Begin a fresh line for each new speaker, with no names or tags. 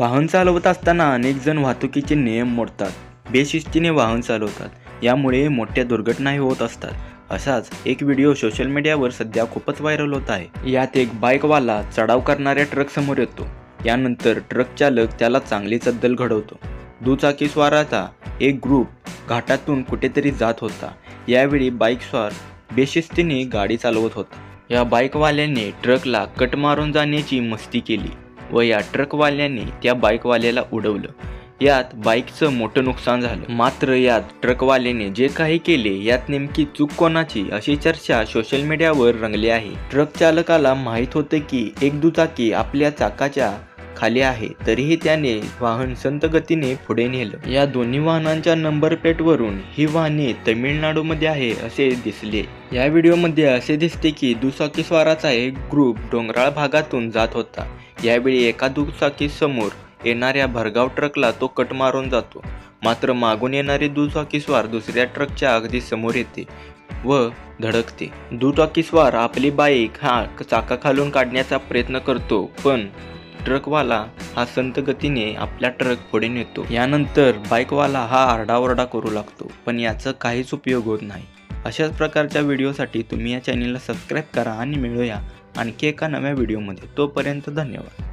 वाहन चालवत असताना अनेक जण वाहतुकीचे नियम मोडतात बेशिस्तीने वाहन चालवतात यामुळे मोठ्या दुर्घटनाही होत असतात. असाच एक व्हिडिओ सोशल मीडियावर सध्या खूपच व्हायरल होत आहे. यात एक बाईकवाला चढाव करणाऱ्या ट्रक समोर येतो. यानंतर ट्रक चालक त्याला चांगली चद्दल घडवतो. दुचाकीस्वाराचा एक ग्रुप घाटातून कुठेतरी जात होता. यावेळी बाईकस्वार बेशिस्तीने गाडी चालवत होता. या बाईकवाल्याने ट्रकला कट मारून जाण्याची मस्ती केली. व या ट्रकवाल्याने त्या बाईकवाल्याला उडवलं. यात बाईकचं मोठं नुकसान झालं. मात्र यात ट्रकवाल्याने जे काही केले यात नेमकी चूक कोणाची अशी चर्चा सोशल मीडियावर रंगली आहे. ट्रक चालकाला माहीत होतं की एक दुचाकी आपल्या चाकाच्या खाली आहे तरीही त्याने वाहन संत गतीने पुढे नेलं. या दोन्ही वाहनांच्या नंबर प्लेटवरून ही वाहने तमिळनाडूमध्ये आहे असे दिसले. या व्हिडिओमध्ये असे दिसते की दुचाकीस्वाराचा एक ग्रुप डोंगराळ भागातून जात होता. यावेळी एका दुचाकी समोर येणाऱ्या भरगाव ट्रकला तो कट मारून जातो. मात्र मागून येणारी दुचाकीस्वार दुसऱ्या ट्रकच्या अगदी समोर येते व धडकते. दुचाकीस्वार आपली बाईक हा चाकाखालून काढण्याचा प्रयत्न करतो पण ट्रकवाला हा संत गतीने आपला ट्रक पुढे नेतो. यानंतर बाईकवाला हा आरडाओरडा करू लागतो पण याचा काहीच उपयोग होत नाही. अशाच प्रकारच्या व्हिडिओसाठी तुम्ही या चॅनलला सबस्क्राईब करा आणि मिळूया आणखी एका नव्या व्हिडिओमध्ये. तोपर्यंत धन्यवाद.